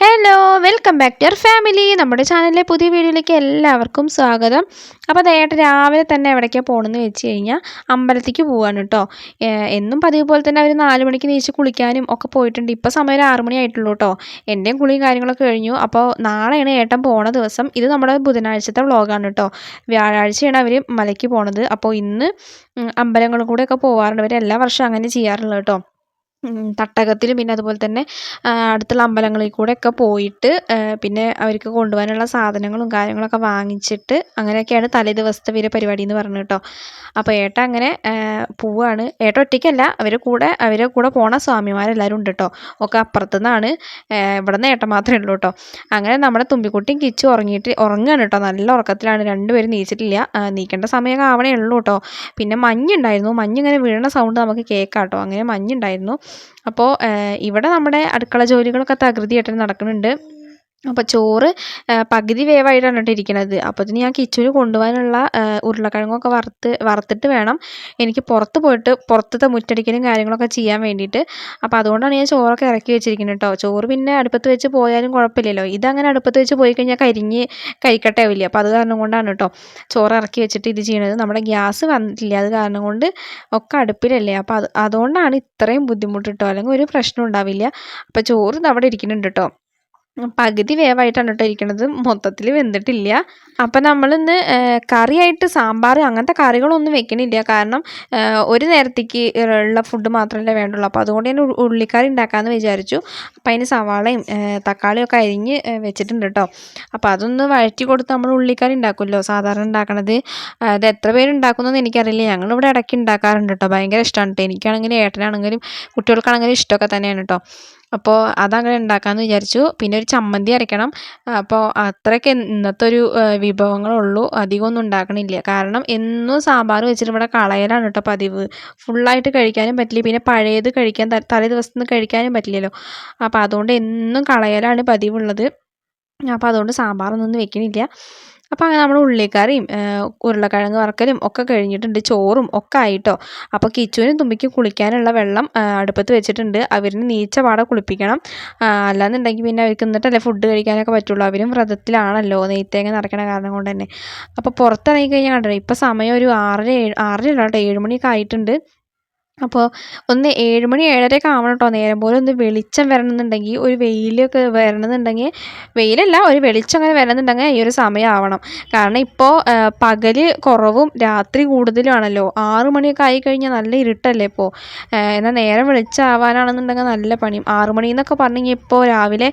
Hello welcome back to your family നമ്മുടെ ചാനലിലെ പുതിയ വീഡിയോയിലേക്ക് എല്ലാവർക്കും സ്വാഗതം. അപ്പോൾ ദയായിട്ട് രാവിലെ തന്നെ എവിടേക്കാണ് പോകണമെന്ന് വെച്ച് കഴിഞ്ഞാൽ അമ്പലത്തേക്ക് പോവാണ് കേട്ടോ എന്നും പതിവ് പോലെ തന്നെ അവർ നാല് മണിക്ക് നീച്ച് കുളിക്കാനും ഒക്കെ പോയിട്ടുണ്ട്. ഇപ്പോൾ സമയം ഒരു ആറ് മണി ആയിട്ടുള്ളൂ കേട്ടോ എന്റെയും കുളിയും കാര്യങ്ങളൊക്കെ കഴിഞ്ഞു. അപ്പോൾ നാളെയാണ് ഏട്ടൻ പോണ ദിവസം. ഇത് നമ്മുടെ ബുധനാഴ്ചത്തെ വ്ളോഗാണ് കേട്ടോ വ്യാഴാഴ്ചയാണ് അവർ മലയ്ക്ക് പോണത്. അപ്പോൾ ഇന്ന് അമ്പലങ്ങളും കൂടെയൊക്കെ പോകാറുണ്ട് അവർ എല്ലാ വർഷവും അങ്ങനെ ചെയ്യാറുള്ളത് കേട്ടോ തട്ടകത്തിലും പിന്നെ അതുപോലെ തന്നെ അടുത്തുള്ള അമ്പലങ്ങളിൽ കൂടെയൊക്കെ പോയിട്ട് പിന്നെ അവർക്ക് കൊണ്ടുപോകാനുള്ള സാധനങ്ങളും കാര്യങ്ങളൊക്കെ വാങ്ങിച്ചിട്ട് അങ്ങനെയൊക്കെയാണ് തലേ ദിവസത്തെ ഇവരെ പരിപാടി എന്ന് പറഞ്ഞു കേട്ടോ. അപ്പോൾ ഏട്ട അങ്ങനെ പോവുകയാണ് ഏട്ട ഒറ്റയ്ക്കല്ല അവരെ കൂടെ അവരെ കൂടെ പോണ സ്വാമിമാരെല്ലാവരും ഉണ്ട് കേട്ടോ. ഒക്കെ അപ്പുറത്തു നിന്നാണ് ഇവിടെ നിന്ന് ഏട്ട മാത്രമേ ഉള്ളൂ കേട്ടോ. അങ്ങനെ നമ്മുടെ തുമ്പിക്കുട്ടിയും കിച്ചു ഉറങ്ങിയിട്ട് ഉറങ്ങുകയാണ് കേട്ടോ. നല്ല ഉറക്കത്തിലാണ്. രണ്ടുപേരും നീച്ചിട്ടില്ല. നീക്കേണ്ട സമയമൊക്കെ ആവണേ ഉള്ളൂ കേട്ടോ. പിന്നെ മഞ്ഞുണ്ടായിരുന്നു. മഞ്ഞിങ്ങനെ വീഴണ സൗണ്ട് നമുക്ക് കേൾക്കാം കേട്ടോ. അങ്ങനെ മഞ്ഞുണ്ടായിരുന്നു. അപ്പോൾ ഇവിടെ നമ്മുടെ അടുക്കള ജോലികളൊക്കെ തകൃതിയായിട്ട് നടക്കുന്നുണ്ട്. അപ്പോൾ ചോറ് പകുതി വേവായിട്ടാണ് കേട്ടോ അപ്പോൾ ഇതിന് ഞാൻ കിച്ചണിൽ കൊണ്ടുപോകാനുള്ള ഉരുളക്കിഴങ്ങൊക്കെ വറുത്ത് വറുത്തിട്ട് വേണം എനിക്ക് പുറത്ത് പോയിട്ട് പുറത്തത്തെ മുറ്റടിക്കലും കാര്യങ്ങളൊക്കെ ചെയ്യാൻ വേണ്ടിയിട്ട്. അപ്പോൾ അതുകൊണ്ടാണ് ഞാൻ ചോറൊക്കെ ഇറക്കി വെച്ചിരിക്കുന്നത് കേട്ടോ. ചോറ് പിന്നെ അടുപ്പത്ത് വെച്ച് പോയാലും കുഴപ്പമില്ലല്ലോ. ഇതങ്ങനെ അടുപ്പത്ത് വെച്ച് പോയി കഴിഞ്ഞാൽ കരിഞ്ഞ് കഴിക്കട്ടെ വലിയ അപ്പോൾ അത് കാരണം കൊണ്ടാണ് കേട്ടോ ചോറ് ഇറക്കി വെച്ചിട്ട് ഇത് ചെയ്യണത്. നമ്മുടെ ഗ്യാസ് വന്നിട്ടില്ല. അത് കാരണം കൊണ്ട് ഒക്കെ അടുപ്പിലല്ലേ. അപ്പോൾ അത് അതുകൊണ്ടാണ് ഇത്രയും ബുദ്ധിമുട്ട് കേട്ടോ. അല്ലെങ്കിൽ ഒരു പ്രശ്നം ഉണ്ടാവില്ല. അപ്പോൾ ചോറ് അവിടെ ഇരിക്കുന്നുണ്ട് കേട്ടോ. പകുതി വേവായിട്ടാണ് കേട്ടോ ഇരിക്കുന്നത് മൊത്തത്തിൽ വെന്തിട്ടില്ല. അപ്പം നമ്മളിന്ന് കറിയായിട്ട് സാമ്പാർ അങ്ങനത്തെ കറികളൊന്നും വെക്കണില്ല. കാരണം ഒരു നേരത്തേക്ക് ഉള്ള ഫുഡ് മാത്രമല്ലേ വേണ്ടുള്ളൂ. അപ്പോൾ അതുകൊണ്ട് ഞാൻ ഉള്ളിക്കറി ഉണ്ടാക്കാമെന്ന് വിചാരിച്ചു. അപ്പം അതിന് സവാളയും തക്കാളിയും ഒക്കെ അരിഞ്ഞ് വെച്ചിട്ടുണ്ട് കേട്ടോ. അപ്പോൾ അതൊന്ന് വഴറ്റി കൊടുത്ത് നമ്മൾ ഉള്ളിക്കറി ഉണ്ടാക്കുമല്ലോ. സാധാരണ ഉണ്ടാക്കണത്. അത് എത്ര പേര് ഉണ്ടാക്കുന്നതെന്ന് എനിക്കറിയില്ല. ഞങ്ങളിവിടെ ഇടയ്ക്ക് ഉണ്ടാക്കാറുണ്ട് കേട്ടോ. ഭയങ്കര ഇഷ്ടമാണ് കേട്ടോ. എനിക്കാണെങ്കിലും ഏട്ടനാണെങ്കിലും കുട്ടികൾക്കാണെങ്കിലും ഇഷ്ടമൊക്കെ തന്നെയാണ് കേട്ടോ. അപ്പോൾ അതങ്ങനെ ഉണ്ടാക്കാമെന്ന് വിചാരിച്ചു. പിന്നെ ഒരു ചമ്മന്തി അരയ്ക്കണം. അപ്പോൾ അത്രയ്ക്ക് ഇന്നത്തെ ഒരു വിഭവങ്ങളുള്ളൂ. അധികമൊന്നും ഉണ്ടാക്കണില്ല. കാരണം എന്നും സാമ്പാർ വെച്ചിട്ട് ഇവിടെ കളയലാണ് കേട്ടോ പതിവ്. ഫുള്ളായിട്ട് കഴിക്കാനും പറ്റില്ല. പിന്നെ പഴയത് കഴിക്കാൻ തലേ ദിവസത്തിന് കഴിക്കാനും പറ്റില്ലല്ലോ. അപ്പോൾ അതുകൊണ്ട് എന്നും കളയലാണ് പതിവുള്ളത്. അപ്പോൾ അതുകൊണ്ട് സാമ്പാറൊന്നും വെക്കണില്ല. അപ്പോൾ അങ്ങനെ നമ്മൾ ഉള്ളിക്കറിയും ഉരുളക്കിഴങ്ങ് വറക്കലും ഒക്കെ കഴിഞ്ഞിട്ടുണ്ട്. ചോറും ഒക്കെ ആയിട്ടോ. അപ്പോൾ കിച്ചുവിനും തുമ്പിക്കും കുളിക്കാനുള്ള വെള്ളം അടുപ്പത്ത് വെച്ചിട്ടുണ്ട്. അവരിന് നീച്ച പാടെ കുളിപ്പിക്കണം. അല്ലാന്നുണ്ടെങ്കിൽ പിന്നെ അവർക്ക് എന്നിട്ടല്ലേ ഫുഡ് കഴിക്കാനൊക്കെ പറ്റുള്ളൂ. അവരും വ്രതത്തിലാണല്ലോ നെയ്ത്തേങ്ങ നടക്കണ കാരണം കൊണ്ട് തന്നെ. അപ്പോൾ പുറത്തിറങ്ങി കഴിഞ്ഞാൽ കണ്ടോ ഇപ്പോൾ സമയം ഒരു ആറര ഏഴ് ആറര കേട്ടോ ഏഴ് മണിയൊക്കെ ആയിട്ടുണ്ട്. അപ്പോൾ ഒന്ന് ഏഴ് മണി ഏഴരയൊക്കെ ആവണം കേട്ടോ നേരം പോലെ ഒന്ന് വെളിച്ചം വരണമെന്നുണ്ടെങ്കിൽ ഒരു വെയിലൊക്കെ വരണമെന്നുണ്ടെങ്കിൽ വെയിലല്ല ഒരു വെളിച്ചം അങ്ങനെ വരണമെന്നുണ്ടെങ്കിൽ ഈ ഒരു സമയം ആവണം. കാരണം ഇപ്പോൾ പകൽ കുറവും രാത്രി കൂടുതലുമാണല്ലോ. ആറ് മണിയൊക്കെ ആയി കഴിഞ്ഞാൽ നല്ല ഇരുട്ടല്ലേ ഇപ്പോൾ എന്നാൽ നേരം വെളിച്ചാവാനാണെന്നുണ്ടെങ്കിൽ നല്ല പണിയും ആറ് മണി എന്നൊക്കെ പറഞ്ഞു കഴിഞ്ഞാൽ ഇപ്പോൾ രാവിലെ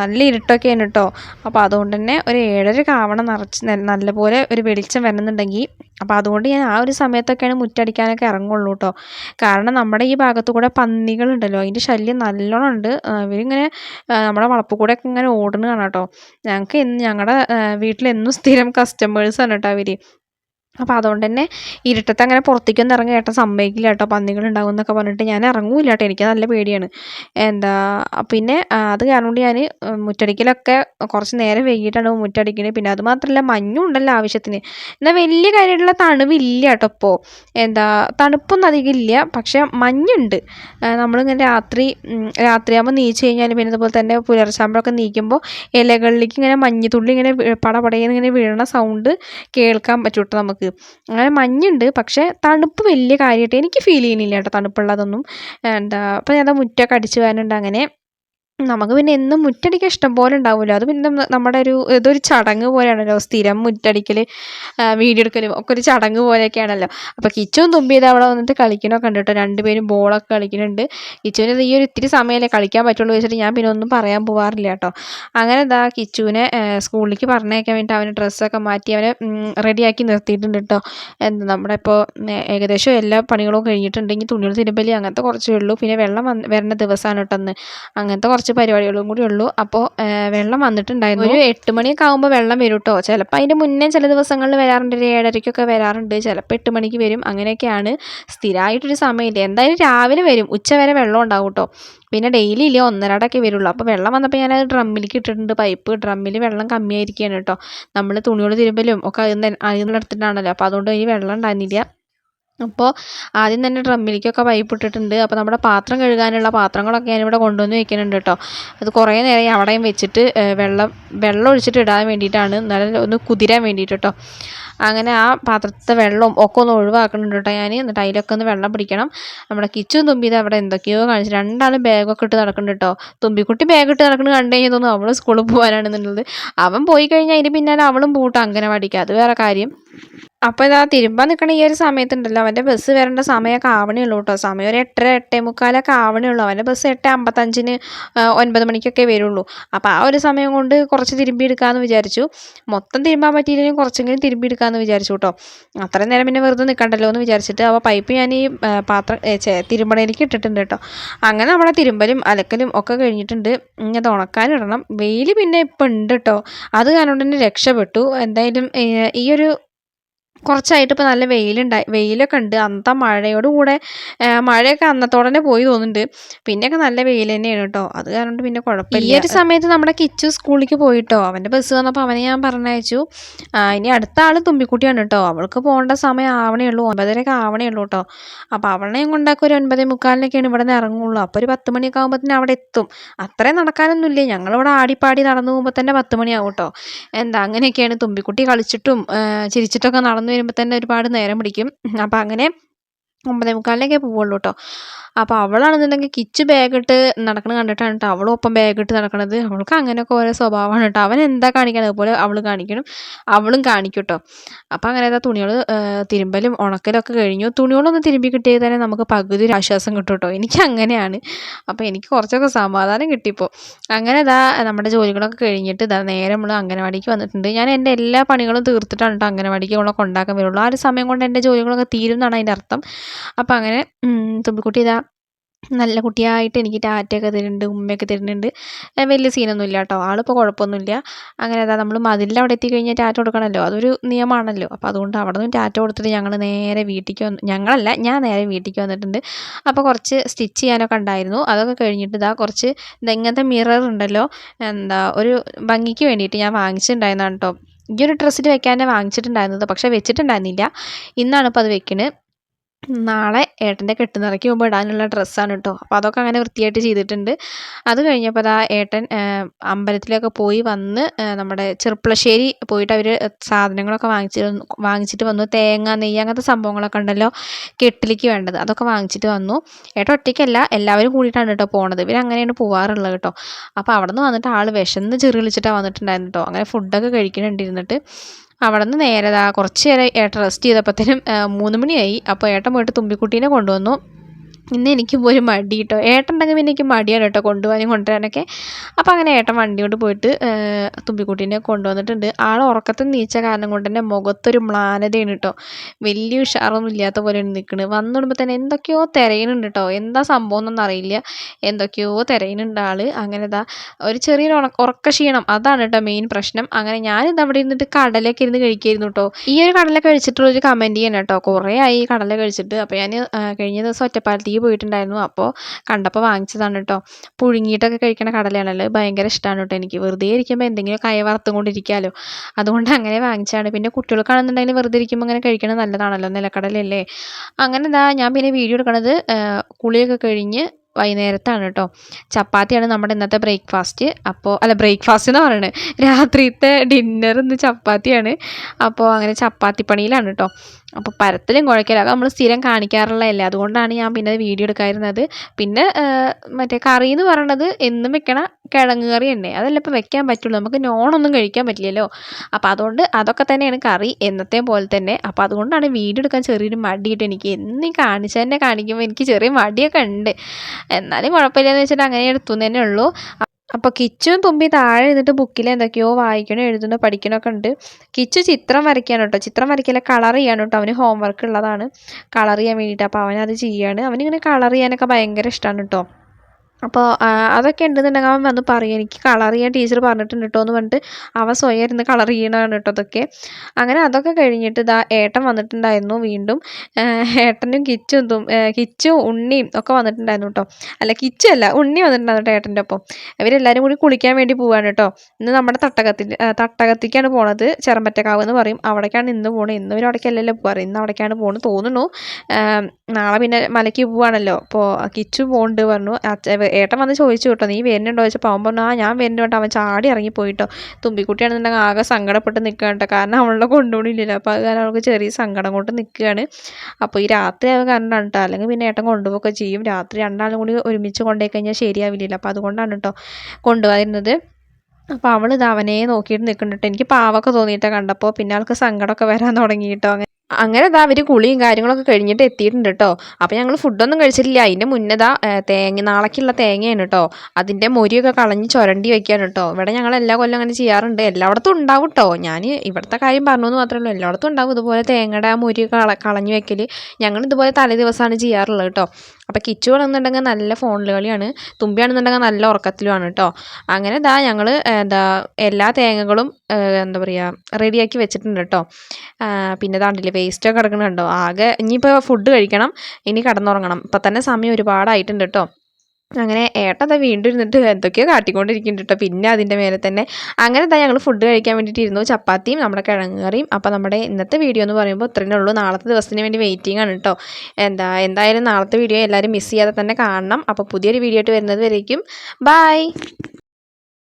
നല്ല ഇരുട്ടൊക്കെയാണ് കേട്ടോ അപ്പോൾ അതുകൊണ്ട് തന്നെ ഒരു ഏഴരയൊക്കെ ആവണം നിറച്ച് നല്ലപോലെ ഒരു വെളിച്ചം വരണമെന്നുണ്ടെങ്കിൽ അപ്പോൾ അതുകൊണ്ട് ഞാൻ ആ ഒരു സമയത്തൊക്കെയാണ് മുറ്റടിക്കാനൊക്കെ ഇറങ്ങുള്ളൂ കേട്ടോ കാരണം നമ്മുടെ ഈ ഭാഗത്തു കൂടെ പന്നികളുണ്ടല്ലോ. അതിന്റെ ശല്യം നല്ലോണം ഉണ്ട്. ഇവരിങ്ങനെ നമ്മുടെ വളപ്പ് കൂടെ ഒക്കെ ഇങ്ങനെ ഓടുന്നതാണ് കേട്ടോ ഞങ്ങൾക്ക് ഞങ്ങളുടെ വീട്ടിലെന്നും സ്ഥിരം കസ്റ്റമേഴ്സാണ് കേട്ടോ അവർ അപ്പോൾ അതുകൊണ്ട് തന്നെ ഇരുട്ടത്ത് അങ്ങനെ പുറത്തേക്കൊന്നും ഇറങ്ങി കേട്ടോ സമ്മതിക്കില്ല കേട്ടോ. പന്നികൾ ഉണ്ടാകും എന്നൊക്കെ പറഞ്ഞിട്ട് ഞാൻ ഇറങ്ങൂല കേട്ടോ. എനിക്ക് നല്ല പേടിയാണ്. എന്താ പിന്നെ അത് കാരണം കൊണ്ട് ഞാൻ മുറ്റടിക്കലൊക്കെ കുറച്ച് നേരം വൈകിട്ടാണ് മുറ്റടിക്കുന്നത് പിന്നെ അത് മാത്രമല്ല മഞ്ഞും ഉണ്ടല്ലോ ആവശ്യത്തിന്. എന്നാൽ വലിയ കാര്യമായിട്ടുള്ള തണുവില്ല കേട്ടോ ഇപ്പോൾ എന്താ തണുപ്പൊന്നും അധികം ഇല്ല. പക്ഷേ മഞ്ഞുണ്ട്. നമ്മളിങ്ങനെ രാത്രി രാത്രിയാകുമ്പോൾ നീച്ച് കഴിഞ്ഞാൽ പിന്നെ അതുപോലെ തന്നെ പുലർച്ചാകുമ്പോഴൊക്കെ നീക്കുമ്പോൾ ഇലകളിലേക്ക് ഇങ്ങനെ മഞ്ഞുതുള്ളി ഇങ്ങനെ പടപടയെന്ന് ഇങ്ങനെ വീഴണ സൗണ്ട് കേൾക്കാൻ പറ്റും കേട്ടോ നമുക്ക്. അങ്ങനെ മഞ്ഞുണ്ട്. പക്ഷേ തണുപ്പ് വലിയ കാര്യമായിട്ട് എനിക്ക് ഫീൽ ചെയ്യുന്നില്ല കേട്ടോ തണുപ്പുള്ളതൊന്നും. എന്താ അപ്പോൾ ഞാൻ മുറ്റമൊക്കെ അടിച്ച് വരാനുണ്ട് അങ്ങനെ. നമുക്ക് പിന്നെ എന്നും മുറ്റടിക്കാൻ ഇഷ്ടം പോലെ ഉണ്ടാവുമല്ലോ അത് പിന്നെ നമ്മുടെ ഒരു ഇതൊരു ചടങ്ങ് പോലെയാണല്ലോ. സ്ഥിരം മുറ്റടിക്കൽ വീഡിയോ എടുക്കലും ഒക്കെ ഒരു ചടങ്ങ് പോലെയൊക്കെയാണല്ലോ. അപ്പോൾ കിച്ചും തുമ്പി ഇത് അവിടെ വന്നിട്ട് കളിക്കണമൊക്കെ ഉണ്ട് കേട്ടോ രണ്ടുപേരും ബോളൊക്കെ കളിക്കുന്നുണ്ട് കിച്ചുവിന് ഈ ഒരു ഇത്തിരി സമയമല്ലേ കളിക്കാൻ പറ്റുള്ളൂ വെച്ചിട്ട് ഞാൻ പിന്നെ ഒന്നും പറയാൻ പോകാറില്ല കേട്ടോ. അങ്ങനെ എന്താ കിച്ചുവിനെ സ്കൂളിലേക്ക് പറഞ്ഞേക്കാൻ വേണ്ടി അവന്റെ ഡ്രസ്സൊക്കെ മാറ്റി അവനെ റെഡിയാക്കി നിർത്തിയിട്ടുണ്ട് കേട്ടോ. എന്താ നമ്മുടെ ഇപ്പോൾ ഏകദേശം എല്ലാ പണികളും കഴിഞ്ഞിട്ടുണ്ടെങ്കിൽ തുണികൾ തിരുമ്പലി അങ്ങനത്തെ കുറച്ചേ ഉള്ളൂ. പിന്നെ വെള്ളം വന്ന് വരേണ്ട ദിവസമാണ് കേട്ടോ അന്ന്. അങ്ങനത്തെ കുറച്ച് പരിപാടികളും കൂടി ഉള്ളൂ. അപ്പോൾ വെള്ളം വന്നിട്ടുണ്ടായിരുന്നു. ഒരു എട്ട് മണിയൊക്കെ ആകുമ്പോൾ വെള്ളം വരും കേട്ടോ ചിലപ്പോൾ അതിന്റെ മുന്നേ ചില ദിവസങ്ങളിൽ വരാറുണ്ട്. ഒരു ഏഴരയ്ക്കൊക്കെ വരാറുണ്ട്. ചിലപ്പോൾ എട്ട് മണിക്ക് വരും. അങ്ങനെയൊക്കെയാണ്. സ്ഥിരമായിട്ടൊരു സമയമില്ല. എന്തായാലും രാവിലെ വരും. ഉച്ച വരെ വെള്ളം ഉണ്ടാവും കേട്ടോ പിന്നെ ഡെയിലി ഇല്ല? ഒന്നരാടൊക്കെ വരുള്ളൂ. അപ്പോൾ വെള്ളം വന്നപ്പോൾ ഞാനത് ഡ്രമ്മിലേക്ക് ഇട്ടിട്ടുണ്ട്. പൈപ്പ് ഡ്രമ്മിൽ വെള്ളം കമ്മിയായിരിക്കുകയാണ് കേട്ടോ നമ്മൾ തുണികൾ തിരുമ്പലും ഒക്കെ അതിൽ നിന്ന് എടുത്തിട്ടാണല്ലോ. അപ്പോൾ അതുകൊണ്ട് ഈ വെള്ളം ഉണ്ടായിരുന്നില്ല. അപ്പോൾ ആദ്യം തന്നെ ഡ്രമ്മിലേക്കൊക്കെ പൈപ്പ് ഇട്ടിട്ടുണ്ട്. അപ്പോൾ നമ്മുടെ പാത്രം കഴുകാനുള്ള പാത്രങ്ങളൊക്കെ ഞാനിവിടെ കൊണ്ടുവന്ന് വെക്കുന്നുണ്ട് കേട്ടോ. അത് കുറേ നേരം അവിടെയും വെച്ചിട്ട് വെള്ളം വെള്ളം ഒഴിച്ചിട്ട് ഇടാൻ വേണ്ടിയിട്ടാണ്. എന്നാലും ഒന്ന് കുതിരാൻ വേണ്ടിയിട്ട് കേട്ടോ. അങ്ങനെ ആ പാത്രത്തെ വെള്ളവും ഒക്കെ ഒന്ന് ഒഴിവാക്കുന്നുണ്ട് കേട്ടോ ഞാൻ എന്നിട്ട് അതിലൊക്കെ ഒന്ന് വെള്ളം പിടിക്കണം. നമ്മുടെ കിച്ചും തുമ്പിത് അവിടെ എന്തൊക്കെയോ കാണിച്ചു രണ്ടാളും ബാഗൊക്കെ ഇട്ട് നടക്കുന്നുണ്ട് കേട്ടോ. തുമ്പിക്കുട്ടി ബാഗ് ഇട്ട് നടക്കുന്നത് കണ്ടു കഴിഞ്ഞാൽ തോന്നുന്നു അവൾ സ്കൂളിൽ പോകാനാണെന്നുള്ളത്. അവൻ പോയി കഴിഞ്ഞാൽ അതിന് പിന്നാലെ അവളും അങ്ങനെ അംഗനവാടിക്ക്. അത് വേറെ കാര്യം. അപ്പോൾ ഇതാ തിരുമ്പാൻ നിൽക്കണ ഈ ഒരു സമയത്തുണ്ടല്ലോ. അവന്റെ ബസ് വരേണ്ട സമയമൊക്കെ ആവണേ ഉള്ളൂ കേട്ടോ. സമയം ഒരു എട്ടര എട്ടേ മുക്കാലൊക്കെ ആവണേ ഉള്ളൂ. അവന്റെ ബസ് എട്ട് അമ്പത്തഞ്ചിന് ഒൻപത് മണിക്കൊക്കെ വരുള്ളൂ. അപ്പോൾ ആ ഒരു സമയം കൊണ്ട് കുറച്ച് തിരുമ്പി എടുക്കാമെന്ന് വിചാരിച്ചു. മൊത്തം തിരുമ്പാൻ പറ്റിയില്ലെങ്കിൽ കുറച്ചെങ്കിലും തിരുമ്പി എടുക്കാമെന്ന് വിചാരിച്ചു കേട്ടോ അത്രയും നേരം പിന്നെ വെറുതെ നിൽക്കണ്ടല്ലോ എന്ന് വിചാരിച്ചിട്ട് അപ്പോൾ പൈപ്പ് ഞാൻ ഈ പാത്രം തിരുമ്പണയിലേക്ക് ഇട്ടിട്ടുണ്ട് കേട്ടോ അങ്ങനെ നമ്മുടെ തിരുമ്പലും അലക്കലും ഒക്കെ കഴിഞ്ഞിട്ടുണ്ട്. ഇനി അത് ഉണക്കാനിടണം വെയിൽ പിന്നെ ഇപ്പം ഉണ്ട് കേട്ടോ അത് കാരണം തന്നെ രക്ഷപ്പെട്ടു. എന്തായാലും ഈ ഒരു കുറച്ചായിട്ട് ഇപ്പോൾ നല്ല വെയിലുണ്ടായി വെയിലൊക്കെ ഉണ്ട്. അന്നത്തെ മഴയോട് കൂടെ ആ, മഴയൊക്കെ അന്നത്തോടെ തന്നെ പോയി തോന്നുന്നുണ്ട്. പിന്നെയൊക്കെ നല്ല വെയിൽ തന്നെയാണ് കേട്ടോ. അത് കാരണം പിന്നെ കുഴപ്പമില്ല. ഈ ഒരു സമയത്ത് നമ്മുടെ കിച്ചു സ്കൂളിലേക്ക് പോയിട്ടോ? അവന്റെ ബസ് വന്നപ്പോൾ അവനെ ഞാൻ പറഞ്ഞയച്ചു. ഇനി അടുത്ത ആൾ തുമ്പിക്കുട്ടിയാണ് കേട്ടോ. അവൾക്ക് പോകേണ്ട സമയം ആവണേ ഉള്ളൂ. ഒമ്പതരയൊക്കെ ആവണേ ഉള്ളൂ കേട്ടോ. അപ്പോൾ അവളെയും കൊണ്ടൊക്കെ ഒരു ഒൻപതേ മുക്കാലിനൊക്കെയാണ് ഇവിടെ നിന്ന് ഇറങ്ങുള്ളൂ. അപ്പോൾ ഒരു പത്ത് മണിയൊക്കെ ആകുമ്പോഴത്തേന് അവിടെ എത്തും. അത്രയും നടക്കാനൊന്നുമില്ല. ഞങ്ങളിവിടെ ആടിപ്പാടി നടന്നു പോകുമ്പോൾ തന്നെ പത്ത് മണിയാവും കേട്ടോ. എന്താ അങ്ങനെയൊക്കെയാണ്. തുമ്പിക്കുട്ടി കളിച്ചിട്ടും ചിരിച്ചിട്ടൊക്കെ നടന്നു വരുമ്പോൾ തന്നെ ഒരുപാട് നേരം പിടിക്കും. അപ്പോൾ അങ്ങനെ ഒമ്പതേ മുക്കാലിനൊക്കെ പോവുള്ളൂ കേട്ടോ അപ്പോൾ അവളാണെന്നുണ്ടെങ്കിൽ കിച്ച് ബാഗിട്ട് ഇട്ട് നടക്കണത് കണ്ടിട്ടാണ് കേട്ടോ അവളും ഒപ്പം ബാഗ് ഇട്ട് നടക്കണത്. അവൾക്ക് അങ്ങനെയൊക്കെ ഓരോ സ്വഭാവമാണ് കേട്ടോ അവൻ എന്താ കാണിക്കണത്? അതുപോലെ അവൾ കാണിക്കണം. അവളും കാണിക്കും കേട്ടോ അപ്പോൾ അങ്ങനെ ഏതാ തുണികൾ തിരുമ്പലും ഉണക്കലും ഒക്കെ കഴിഞ്ഞു. തുണികളൊന്ന് തിരുമ്പി കിട്ടിയത് തന്നെ നമുക്ക് പകുതി ഒരു ആശ്വാസം കിട്ടും കേട്ടോ എനിക്ക് അങ്ങനെയാണ്. അപ്പോൾ എനിക്ക് കുറച്ചൊക്കെ സമാധാനം കിട്ടിപ്പോൾ അങ്ങനെ ഇതാ നമ്മുടെ ജോലികളൊക്കെ കഴിഞ്ഞിട്ട് ഇതാ നേരെ നമ്മൾ അംഗനവാടിക്ക് വന്നിട്ടുണ്ട്. ഞാൻ എന്റെ എല്ലാ പണികളും തീർത്തിട്ടാണ് കേട്ടോ അംഗനവാടിക്ക് അവളെ കൊണ്ടാക്കാൻ വരുള്ളൂ. ആ ഒരു സമയം കൊണ്ട് എന്റെ ജോലികളൊക്കെ തീരും എന്നാണ് അതിന്റെ അർത്ഥം. അപ്പോൾ അങ്ങനെ തുമ്പിക്കുട്ടി ഇതാ നല്ല കുട്ടിയായിട്ട് എനിക്ക് ടാറ്റയൊക്കെ തരുന്നുണ്ട് ഉമ്മയൊക്കെ തരുന്നുണ്ട്. വലിയ സീനൊന്നും ഇല്ല കേട്ടോ. ആളിപ്പോൾ കുഴപ്പമൊന്നുമില്ല. അങ്ങനെ അതാ നമ്മൾ മതിലിന്റെ അവിടെ എത്തിക്കഴിഞ്ഞാൽ ടാറ്റ കൊടുക്കണമല്ലോ അതൊരു നിയമമാണല്ലോ. അപ്പോൾ അതുകൊണ്ട് അവിടെ നിന്ന് ടാറ്റ കൊടുത്തിട്ട് ഞങ്ങൾ നേരെ വീട്ടിലേക്ക് വന്ന് ഞങ്ങളല്ല ഞാൻ നേരെ വീട്ടിലേക്ക് വന്നിട്ടുണ്ട്. അപ്പോൾ കുറച്ച് സ്റ്റിച്ച് ചെയ്യാനൊക്കെ ഉണ്ടായിരുന്നു. അതൊക്കെ കഴിഞ്ഞിട്ട് ഇതാ കുറച്ച് ഇതെങ്ങനത്തെ മിറർ ഉണ്ടല്ലോ. എന്താ ഒരു ഭംഗിക്ക് വേണ്ടിയിട്ട് ഞാൻ വാങ്ങിച്ചിട്ടുണ്ടായിരുന്നാണ് കേട്ടോ. ഈ ഒരു ഡ്രസ്സിൽ വെക്കാൻ വാങ്ങിച്ചിട്ടുണ്ടായിരുന്നത്. പക്ഷേ വെച്ചിട്ടുണ്ടായിരുന്നില്ല. ഇന്നാണ് ഇപ്പോൾ അത് വെക്കുന്നത് നാളെ ഏട്ടന്റെ കെട്ടുനിറയ്ക്ക് മുമ്പ് ഇടാനുള്ള ഡ്രസ്സാണ് കേട്ടോ. അപ്പോൾ അതൊക്കെ അങ്ങനെ വൃത്തിയായിട്ട് ചെയ്തിട്ടുണ്ട്. അത് കഴിഞ്ഞപ്പോൾ അതാ ഏട്ടൻ അമ്പലത്തിലൊക്കെ പോയി വന്ന് നമ്മുടെ ചെറുപ്പളശ്ശേരി പോയിട്ട് അവർ സാധനങ്ങളൊക്കെ വാങ്ങിച്ച് വാങ്ങിച്ചിട്ട് വന്നു. തേങ്ങ നെയ്യ് അങ്ങനത്തെ സംഭവങ്ങളൊക്കെ ഉണ്ടല്ലോ കെട്ടിലേക്ക് വേണ്ടത്. അതൊക്കെ വാങ്ങിച്ചിട്ട് വന്നു. ഏട്ടൻ ഒറ്റയ്ക്കല്ല എല്ലാവരും കൂടിയിട്ടാണ് കേട്ടോ പോണത്. ഇവർ അങ്ങനെയാണ് പോവാറുള്ളത് കേട്ടോ. അപ്പോൾ അവിടെ നിന്ന് വന്നിട്ട് ആൾ വിശന്ന് ചെറുകളിച്ചിട്ടാണ് വന്നിട്ടുണ്ടായിരുന്നു കേട്ടോ. അങ്ങനെ ഫുഡൊക്കെ കഴിക്കുന്നുണ്ടിരുന്നിട്ട് അവിടെ നിന്ന് നേരെ കുറച്ച് നേരം ഏട്ടൻ റെസ്റ്റ് ചെയ്തപ്പോഴത്തേനും മൂന്ന് മണിയായി. അപ്പോൾ ഏട്ടൻ പോയിട്ട് തുമ്പിക്കുട്ടീനെ കൊണ്ടുവന്നു. ഇന്ന് എനിക്ക് ഒരു മടി കേട്ടോ ഏട്ടൻ ഉണ്ടെങ്കിൽ പിന്നെ എനിക്ക് മടിയാണ് കേട്ടോ കൊണ്ടുപോകാനും കൊണ്ടുവരാനൊക്കെ. അപ്പോൾ അങ്ങനെ ഏട്ടൻ വണ്ടി കൊണ്ട് പോയിട്ട് തുമ്പിക്കുട്ടീനെ കൊണ്ടുവന്നിട്ടുണ്ട്. ആൾ ഉറക്കത്തിൽ നീച്ച കാരണം കൊണ്ട് തന്നെ മുഖത്തൊരു മ്ലാനതയാണ് കേട്ടോ വലിയ ഉഷാറൊന്നും ഇല്ലാത്ത പോലെയാണ് നിൽക്കുന്നത് വന്നിടുമ്പോൾ തന്നെ എന്തൊക്കെയോ തിരയുന്നുണ്ട് കേട്ടോ എന്താ സംഭവം എന്നൊന്നും അറിയില്ല. എന്തൊക്കെയോ തിരയുന്നുണ്ട് ആൾ അങ്ങനെ ഇതാ ഒരു ചെറിയൊരു ഉണക്ക ഉറക്ക ക്ഷീണം അതാണ് കേട്ടോ മെയിൻ പ്രശ്നം. അങ്ങനെ ഞാനിത് അവിടെ ഇരുന്നിട്ട് കടലൊക്കെ ഇരുന്ന് കഴിക്കായിരുന്നു കേട്ടോ ഈ ഒരു കടല കഴിച്ചിട്ടുള്ളൊരു കമന്റ് ചെയ്യണം കേട്ടോ കുറേ ആയി കടല കഴിച്ചിട്ട്. അപ്പോൾ ഞാൻ കഴിഞ്ഞ ദിവസം ഒറ്റപ്പാലത്തേക്ക് പോയിട്ടുണ്ടായിരുന്നു. അപ്പോൾ കണ്ടപ്പോൾ വാങ്ങിച്ചതാണ് കേട്ടോ പുഴുങ്ങിയിട്ടൊക്കെ കഴിക്കണ കടലയാണല്ലോ. ഭയങ്കര ഇഷ്ടമാണ് കേട്ടോ എനിക്ക്. വെറുതെ ഇരിക്കുമ്പോൾ എന്തെങ്കിലും കൈ വറുത്തും കൊണ്ടിരിക്കാമല്ലോ അതുകൊണ്ട് അങ്ങനെ വാങ്ങിച്ചാണ് പിന്നെ കുട്ടികൾക്കാണെന്നുണ്ടെങ്കിൽ വെറുതെ ഇരിക്കുമ്പോൾ അങ്ങനെ കഴിക്കണത് നല്ലതാണല്ലോ. നിലക്കടലല്ലേ അങ്ങനെ എന്താ ഞാൻ പിന്നെ വീഡിയോ എടുക്കണത് കുളിയൊക്കെ കഴിഞ്ഞ് വൈകുന്നേരത്താണ് കേട്ടോ ചപ്പാത്തിയാണ് നമ്മുടെ ഇന്നത്തെ ബ്രേക്ക്ഫാസ്റ്റ്. അപ്പോൾ അല്ല ബ്രേക്ക്ഫാസ്റ്റ് എന്ന് പറയുന്നത് രാത്രിത്തെ ഡിന്നർ ഇന്ന് ചപ്പാത്തിയാണ്. അപ്പോൾ അങ്ങനെ ചപ്പാത്തി പണിയിലാണ് കേട്ടോ അപ്പോൾ പരത്തലും കുഴക്കലും. അത് നമ്മൾ സ്ഥിരം കാണിക്കാറുള്ളതല്ലേ. അതുകൊണ്ടാണ് ഞാൻ പിന്നെ വീഡിയോ എടുക്കാതിരുന്നത്. പിന്നെ മറ്റേ കറി എന്ന് പറയണത് എന്നും വെക്കണ കിഴങ്ങ് കറി തന്നെ. അതല്ല ഇപ്പോൾ വെക്കാൻ പറ്റുള്ളൂ. നമുക്ക് നോണൊന്നും കഴിക്കാൻ പറ്റില്ലല്ലോ. അപ്പോൾ അതുകൊണ്ട് അതൊക്കെ തന്നെയാണ് കറി എന്നത്തെ പോലെ തന്നെ. അപ്പോൾ അതുകൊണ്ടാണ് വീഡിയോ എടുക്കാൻ ചെറിയൊരു മടിയിട്ട് എനിക്ക്. എന്നീ കാണിച്ചു തന്നെ കാണിക്കുമ്പോൾ എനിക്ക് ചെറിയ മടിയൊക്കെ ഉണ്ട്. എന്നാലും കുഴപ്പമില്ലെന്ന് വെച്ചിട്ട് അങ്ങനെ എടുത്തു തന്നെ ഉള്ളൂ. അപ്പോൾ കിച്ചും തുമ്പി താഴെ ഇരുന്നിട്ട് ബുക്കിൽ എന്തൊക്കെയോ വായിക്കണോ എഴുതണോ പഠിക്കണമൊക്കെ ഉണ്ട്. കിച്ചു ചിത്രം വരയ്ക്കാണ് കേട്ടോ. ചിത്രം വരയ്ക്കില്ല കളർ ചെയ്യാണ് കേട്ടോ. അവന് ഹോംവർക്ക് ഉള്ളതാണ്. കളർ ചെയ്യാൻ വേണ്ടിയിട്ട്. അപ്പോൾ അവനത് ചെയ്യാണ്. അവനിങ്ങനെ കളർ ചെയ്യാനൊക്കെ ഭയങ്കര ഇഷ്ടമാണ് കേട്ടോ. അപ്പോൾ അതൊക്കെ ഉണ്ടെന്നുണ്ടെങ്കിൽ അവൻ വന്ന് പറയും എനിക്ക് കളർ ചെയ്യാൻ ടീച്ചർ പറഞ്ഞിട്ടുണ്ട് കേട്ടോ എന്ന് പറഞ്ഞിട്ട് അവൻ സ്വയം ഇരുന്ന് കളർ ചെയ്യണതാണ് കേട്ടോ അതൊക്കെ. അങ്ങനെ അതൊക്കെ കഴിഞ്ഞിട്ട് ഇതാ ഏട്ടൻ വന്നിട്ടുണ്ടായിരുന്നു വീണ്ടും. ഏട്ടനും കിച്ചും തും കിച്ചും ഉണ്ണിയും ഒക്കെ വന്നിട്ടുണ്ടായിരുന്നു കേട്ടോ. അല്ല കിച്ചു അല്ല ഉണ്ണി വന്നിട്ടുണ്ടായിരുന്നു കേട്ടോ ഏട്ടന്റെ ഒപ്പം. ഇവരെല്ലാവരും കൂടി കുളിക്കാൻ വേണ്ടി പോവാണ് കേട്ടോ. ഇന്ന് നമ്മുടെ തട്ടകത്തിൽ തട്ടകത്തേക്കാണ് പോണത് ചെറമ്പറ്റക്കാവ് എന്ന് പറയും. അവിടേക്കാണ് ഇന്ന് പോണത് ഇന്ന് ഇവർ അവിടേക്കല്ലല്ലോ പോകാറ് ഇന്ന് അവിടേക്കാണ് പോകുന്നത് തോന്നുന്നു. നാളെ പിന്നെ മലയ്ക്ക് പോവാണല്ലോ. അപ്പോൾ കിച്ചും പോകുന്നുണ്ട് പറഞ്ഞു. ഏട്ടൻ വന്ന് ചോദിച്ചു കേട്ടോ നീ വരുന്നുണ്ടോ? ചോദിച്ചപ്പോൾ അവൻ പറഞ്ഞു ആ ഞാൻ വരുന്നുണ്ടോ അവൻ ചാടി ഇറങ്ങി പോയിട്ടോ തുമ്പിക്കുട്ടിയാണെന്നുണ്ടെങ്കിൽ ആകെ സങ്കടപ്പെട്ട് നിൽക്കുകയാണ് കേട്ടോ. കാരണം അവളുടെ കൊണ്ടുപോകണില്ലല്ലോ. അപ്പോൾ അത് കാരണം അവൾക്ക് ചെറിയ സങ്കടം കൊണ്ട് നിൽക്കുകയാണ്. അപ്പോൾ ഈ രാത്രി ആവുക കാരണം കേട്ടോ. അല്ലെങ്കിൽ പിന്നെ ഏട്ടൻ കൊണ്ടുപോകുക ചെയ്യും. രാത്രി രണ്ടാളും കൂടി ഒരുമിച്ച് കൊണ്ടുപോയി കഴിഞ്ഞാൽ ശരിയാവില്ലല്ലോ. അപ്പോൾ അതുകൊണ്ടാണ് കേട്ടോ കൊണ്ടുപോകുന്നത് അപ്പോൾ അവൾ ഇത് അവനെ നോക്കിയിട്ട് നിൽക്കുന്നുണ്ട് എനിക്ക് പാവൊക്കെ തോന്നിയിട്ടാണ് കണ്ടപ്പോൾ. പിന്നെ ആൾക്ക് സങ്കടമൊക്കെ വരാൻ തുടങ്ങിയിട്ടോ അങ്ങനെ അങ്ങനെ ഇതാ അവർ കുളിയും കാര്യങ്ങളൊക്കെ കഴിഞ്ഞിട്ട് എത്തിയിട്ടുണ്ട് കേട്ടോ അപ്പോൾ ഞങ്ങൾ ഫുഡൊന്നും കഴിച്ചിട്ടില്ല. അതിന്റെ മുന്നേതാ തേങ്ങ നാളേക്കുള്ള തേങ്ങയാണ് കേട്ടോ അതിന്റെ മൊരിയൊക്കെ കളഞ്ഞ് ചുരണ്ടി വെക്കാണ് കേട്ടോ ഇവിടെ ഞങ്ങൾ എല്ലാ കൊല്ലം അങ്ങനെ ചെയ്യാറുണ്ട്. എല്ലായിടത്തും ഉണ്ടാവും കേട്ടോ ഞാൻ ഇവിടുത്തെ കാര്യം പറഞ്ഞു എന്ന് മാത്രമേ ഉള്ളൂ. എല്ലായിടത്തും ഉണ്ടാവും. ഇതുപോലെ തേങ്ങയുടെ ആ മൊരി കള കളഞ്ഞ് വെക്കൽ ഞങ്ങൾ ഇതുപോലെ തലേ ദിവസമാണ് ചെയ്യാറുള്ളത് കേട്ടോ അപ്പോൾ കിച്ചു ആണെന്നുണ്ടെങ്കിൽ നല്ല ഫോണിൽ കളിയാണ്. തുമ്പിയാണെന്നുണ്ടെങ്കിൽ നല്ല ഉറക്കത്തിലുമാണ് കേട്ടോ അങ്ങനെ ഇതാ ഞങ്ങൾ എന്താ എല്ലാ തേങ്ങകളും എന്താ പറയുക റെഡിയാക്കി വെച്ചിട്ടുണ്ട് കേട്ടോ പിന്നെ താണ്ടില്ലേ വേസ്റ്റൊക്കെ കിടക്കുന്നുണ്ടോ ആകെ ഇനിയിപ്പോൾ ഫുഡ് കഴിക്കണം ഇനി കിടന്നുറങ്ങണം. ഇപ്പം തന്നെ സമയം ഒരുപാടായിട്ടുണ്ട് കേട്ടോ അങ്ങനെ ഏട്ടൻ വീണ്ടും ഇരുന്നിട്ട് എന്തൊക്കെയോ കാട്ടിക്കൊണ്ടിരിക്കുന്നുണ്ട് കേട്ടോ. പിന്നെ അതിന്റെ മേലെ തന്നെ അങ്ങനെ തന്നെ ഞങ്ങൾ ഫുഡ് കഴിക്കാൻ വേണ്ടിയിട്ട് ഇരുന്നു ചപ്പാത്തിയും നമ്മുടെ കിഴങ്ങ് കറിയും അപ്പോൾ നമ്മുടെ ഇന്നത്തെ വീഡിയോ എന്ന് പറയുമ്പോൾ ഇത്രയേ ഉള്ളൂ. നാളത്തെ ദിവസത്തിന് വേണ്ടി വെയിറ്റിംഗ് ആണ് കേട്ടോ. എന്താ എന്തായാലും നാളത്തെ വീഡിയോ എല്ലാവരും മിസ് ചെയ്യാതെ തന്നെ കാണണം. അപ്പോൾ പുതിയൊരു വീഡിയോ ആയിട്ട് വരുന്നത് വരേക്കും. ബൈ